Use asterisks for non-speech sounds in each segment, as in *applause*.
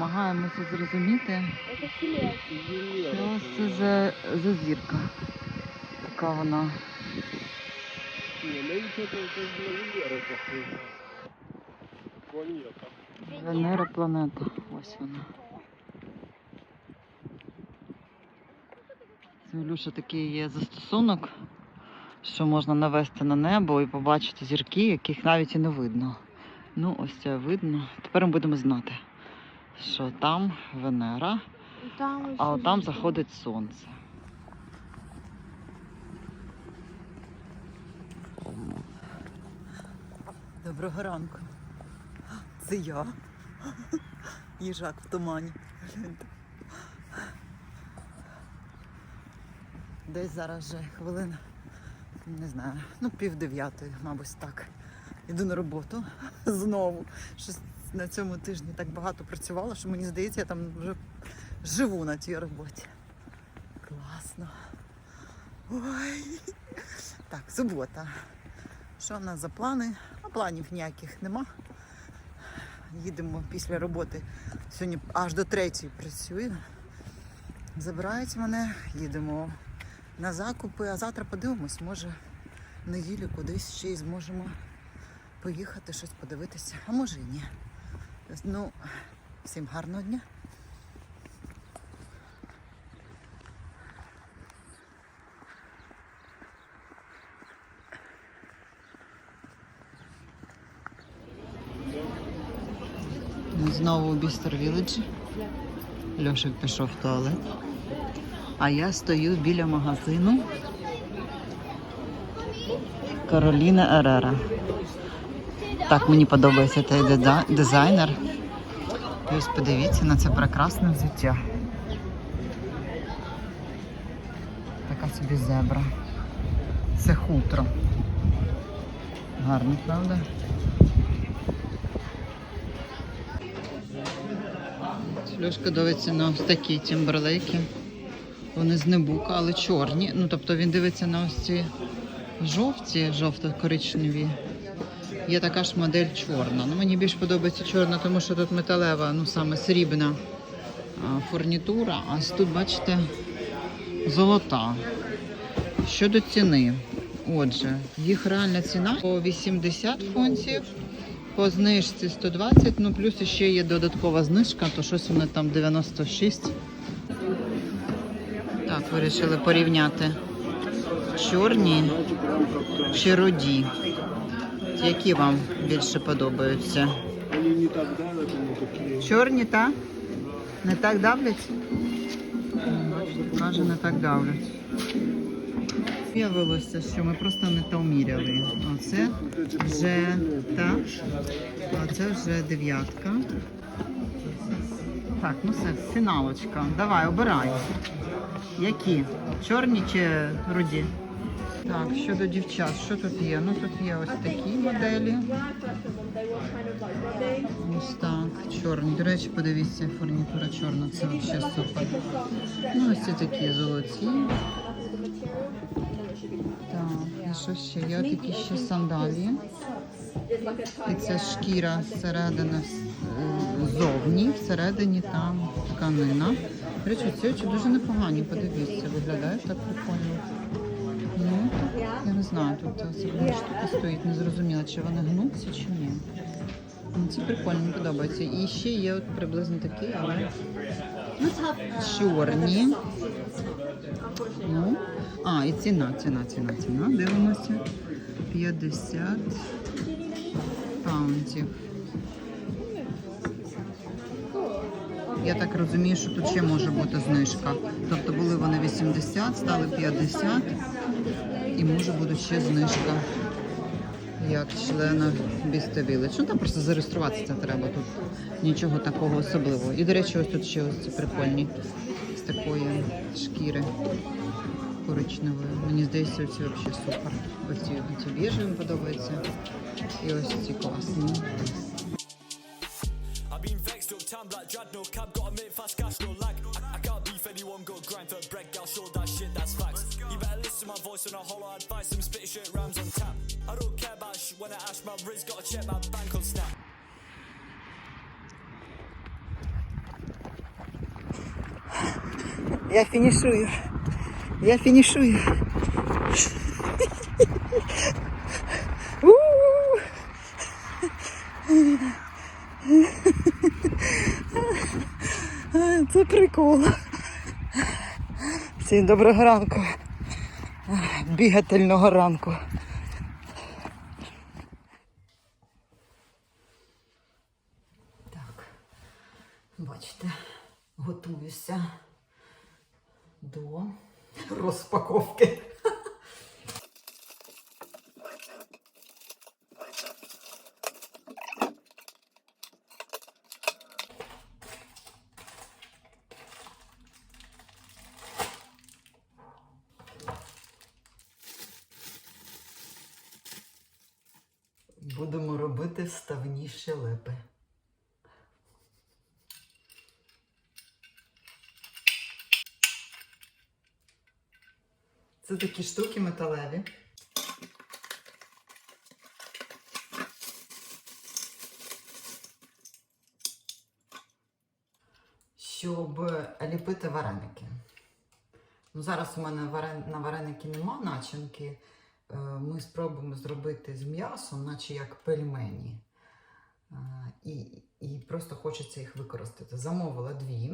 намагаємося зрозуміти, Это телец. що це за, за зірка. Така вона. Не, ну ничего, это, это на Венеру похоже. Планета. Венера планета. Ось вона. Це у Люша такий є застосунок, що можна навести на небо і побачити зірки, яких навіть і не видно. Ну, ось це видно. Тепер ми будемо знати, що там Венера, Там а от там заходить сонце. Доброго ранку. Це я. Їжак в тумані. Десь зараз вже хвилин, не знаю, ну пів дев'ятої, мабуть, так. Іду на роботу знову. Щось на цьому тижні так багато працювала, що мені здається, я там вже живу на тій роботі. Класно. Ой. Так, субота. Що в нас за плани? А планів ніяких нема. Їдемо після роботи. Сьогодні аж до третьої працюю. Забирають мене, їдемо на закупи, а завтра подивимось, може неділю кудись ще й зможемо поїхати, щось подивитися. А може і ні. Ну, всім гарного дня. Ми Знову у Бістер Віледжі. Льошик пішов в туалет. А я стою біля магазину Кароліна Ерера. Так, мені подобається цей дизайнер. Ось подивіться на це прекрасне взуття. Така собі зебра. Це хутро. Гарно, правда? Льошка дивиться на ось такі тімберлейки. Вони з небука, але чорні. Ну, тобто він дивиться на ось ці жовті, жовто-коричневі. Є така ж модель чорна. Ну, мені більш подобається чорна, тому що тут металева, ну саме срібна фурнітура. А тут, бачите, золота. Щодо ціни. Отже, їх реальна ціна по 80 фунтів, по знижці 120, ну плюс ще є додаткова знижка, то щось вони там 96. Так, вирішили порівняти чорні чи руді. Які вам більше подобаються? Они не так такие. Чорні, так? Не так давлять? Каже, не так давлять. Виявилося, що ми просто не то міряли. Оце вже та, а це вже дев'ятка. Так, ну все, фіналочка. Давай, обирай. Які? Чорні чи руді? Так, щодо дівчат, що тут є? Ну тут є ось такі моделі. Ось так, чорні. До речі, подивіться, фурнітура чорна, це взагалі супер. Ну, ось ці такі золоті. Так, і що ще? Є такі ще сандалії. І це шкіра зсередини е, зовні, всередині там тканина. До речі, ці очі дуже непогані, подивіться, виглядають так прикольно. Я не знаю, тут особливо штука стоїть, не зрозуміла, чи вони гнуться, чи ні. Ну, Ці прикольні, мені подобаються. І ще є от приблизно такі, але чорні. Ну, а, і ціна, ціна, ціна, ціна. Дивимося. 50 паунтів. Я так розумію, що тут ще може бути знижка. Тобто були вони 80, стали 50 і може буде ще знижка як члена Біста Village. Ну там просто зареєструватися треба тут. Нічого такого особливого. І, до речі, ось тут ще ось ці прикольні з такої шкіри коричневої. Мені здається, оці взагалі супер. Оці, оці біжі мені подобаються. І ось ці класні. Check my bank on snap Я фінішую. Я фінішую. Це прикол. Всім доброго ранку. Бігательного ранку. Так, бачите, готуюся до розпаковки. Будемо робити вставні щелепи. Це такі штуки металеві. Щоб ліпити вареники. Ну, зараз у мене на вареники нема начинки. Е, Ми спробуємо зробити з м'ясом, наче як пельмені. Е, І, і просто хочеться їх використати. Замовила дві.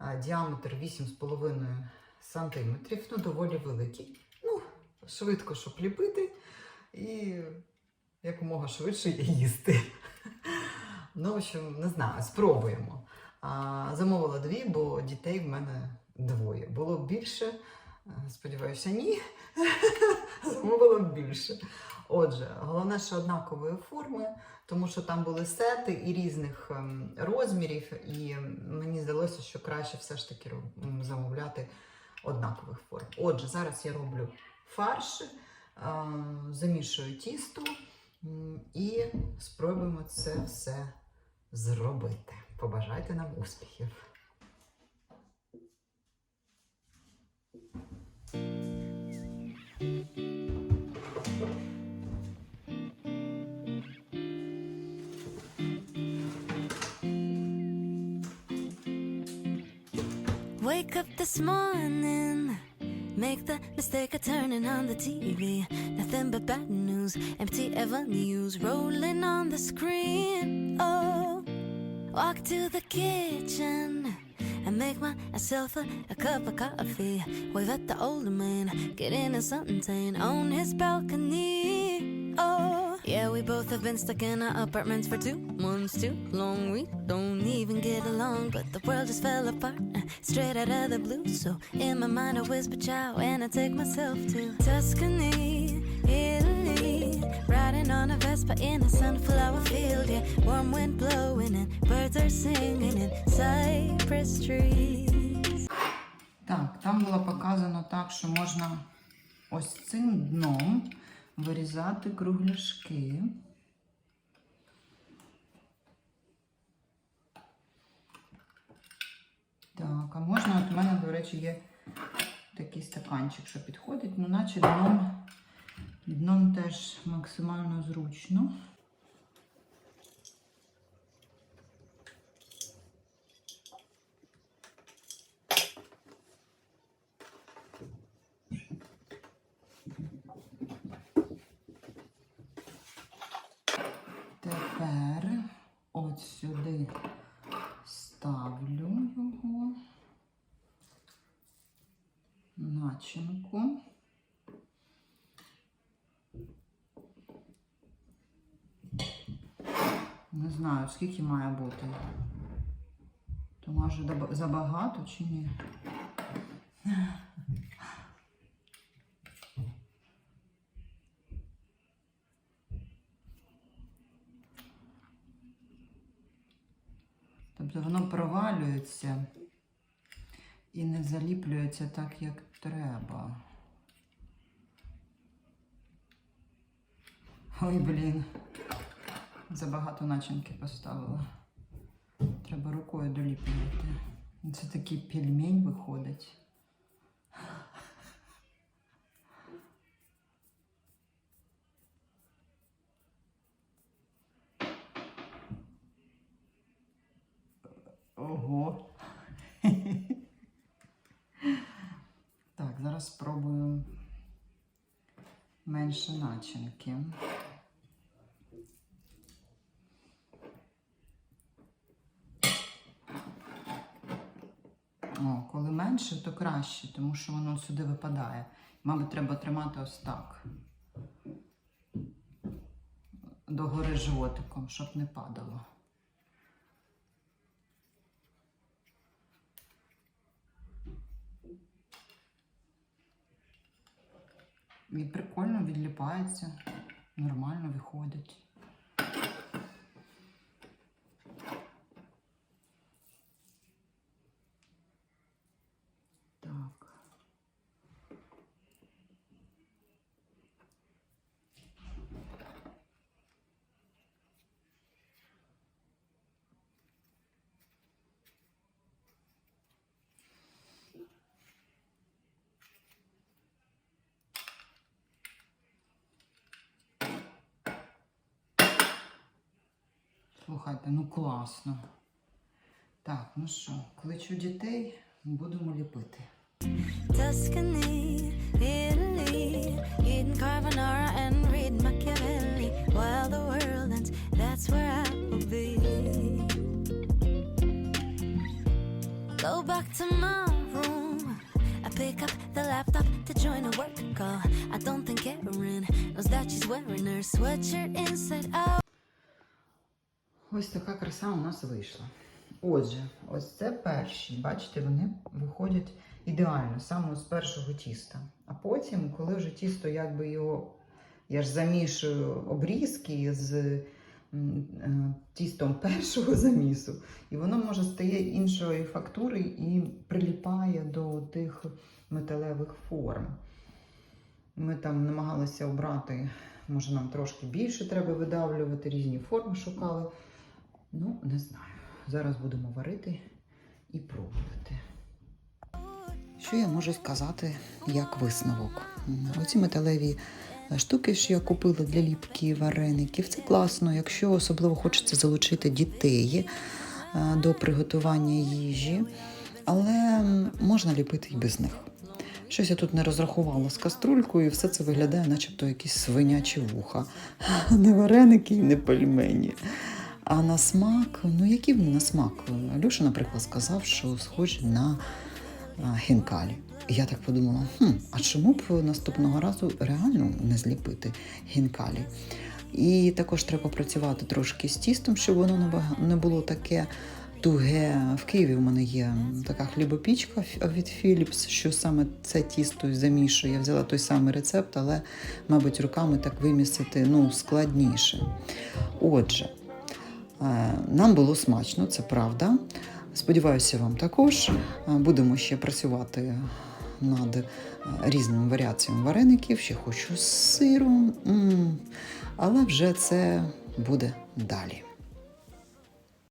Е, Діаметр 8,5 см, ну доволі великий. Ну, швидко, щоб ліпити, і якомога швидше їсти. *laughs* Ну, в общем, не знаю, спробуємо. А, замовила дві, бо дітей в мене двоє. Було б більше, е, сподіваюся, ні. *laughs* Замовила б більше. Отже, головне, що однакової форми, тому що там були сети і різних ем, розмірів, і мені здалося, що краще все ж таки замовляти однакових форм. Отже, зараз я роблю фарш, е, замішую тісто і спробуємо це все зробити. Побажайте нам успіхів! Wake up this morning, make the mistake of turning on the TV. Nothing but bad news, empty avenues rolling on the screen. Oh, walk to the kitchen and make myself a, a cup of coffee. Wave at the older man, get into something tame on his balcony Oh, yeah, we both have been stuck in our apartments for two months too long. We don't even get along, but the world just fell apart uh, straight out of the blue. So in my mind, I whisper ciao, and I take myself to Tuscany, Italy. Riding on a Vespa in a sunflower field, yeah. Warm wind blowing, and birds are singing in cypress trees. Так, там було показано так, що можна ось цим дном Вирізати кругляшки. Так, а можна, от у мене, до речі, є такий стаканчик, що підходить, ну наче дном, дном теж максимально зручно. Тепер от сюди ставлю його начинку. Не знаю, скільки має бути. То може забагато чи ні? Тобто воно провалюється і не заліплюється так, як треба. Ой, блін. Забагато начинки поставила. Треба рукою доліплювати. Це такий пельмень виходить. Менше начинки. О, коли менше, то краще, тому що воно сюди випадає. Мабуть, треба тримати ось так. Догори животиком, щоб не падало. І прикольно відліпається, нормально виходить. Так. Слухайте, ну класно. Так, ну що, кличу дітей, будемо ліпити. Go back to my room. I pick up the laptop to join a work call. I don't think Erin knows that she's wearing her sweatshirt inside out. Ось така краса у нас вийшла. Отже, ось це перші. Бачите, вони виходять ідеально, саме з першого тіста. А потім, коли вже тісто, якби його, я ж замішую обрізки з е, тістом першого замісу, і воно може стає іншої фактури і приліпає до тих металевих форм. Ми там намагалися обрати, може нам трошки більше треба видавлювати, різні форми шукали. Ну, не знаю. Зараз будемо варити і пробувати. Що я можу сказати як висновок? Оці металеві е, штуки, що я купила для ліпки вареників, це класно, якщо особливо хочеться залучити дітей е, до приготування їжі, але можна ліпити і без них. Щось я тут не розрахувала з каструлькою, і все це виглядає, начебто якісь свинячі вуха. *laughs* Не вареники і не пельмені. А на смак, ну які вони на смак? Льоша, наприклад, сказав, що схожі на хінкалі. Я так подумала: хм, а чому б наступного разу реально не зліпити хінкалі? І також треба працювати трошки з тістом, щоб воно не було таке туге. В Києві в мене є така хлібопічка від Philips, що саме це тісто замішує. Я взяла той самий рецепт, але, мабуть, руками так вимісити ну, складніше. Отже, Нам було смачно, це правда. Сподіваюся, вам також. Е, Будемо ще працювати над е, різними варіаціями вареників. Ще хочу з сиром, але вже це буде далі.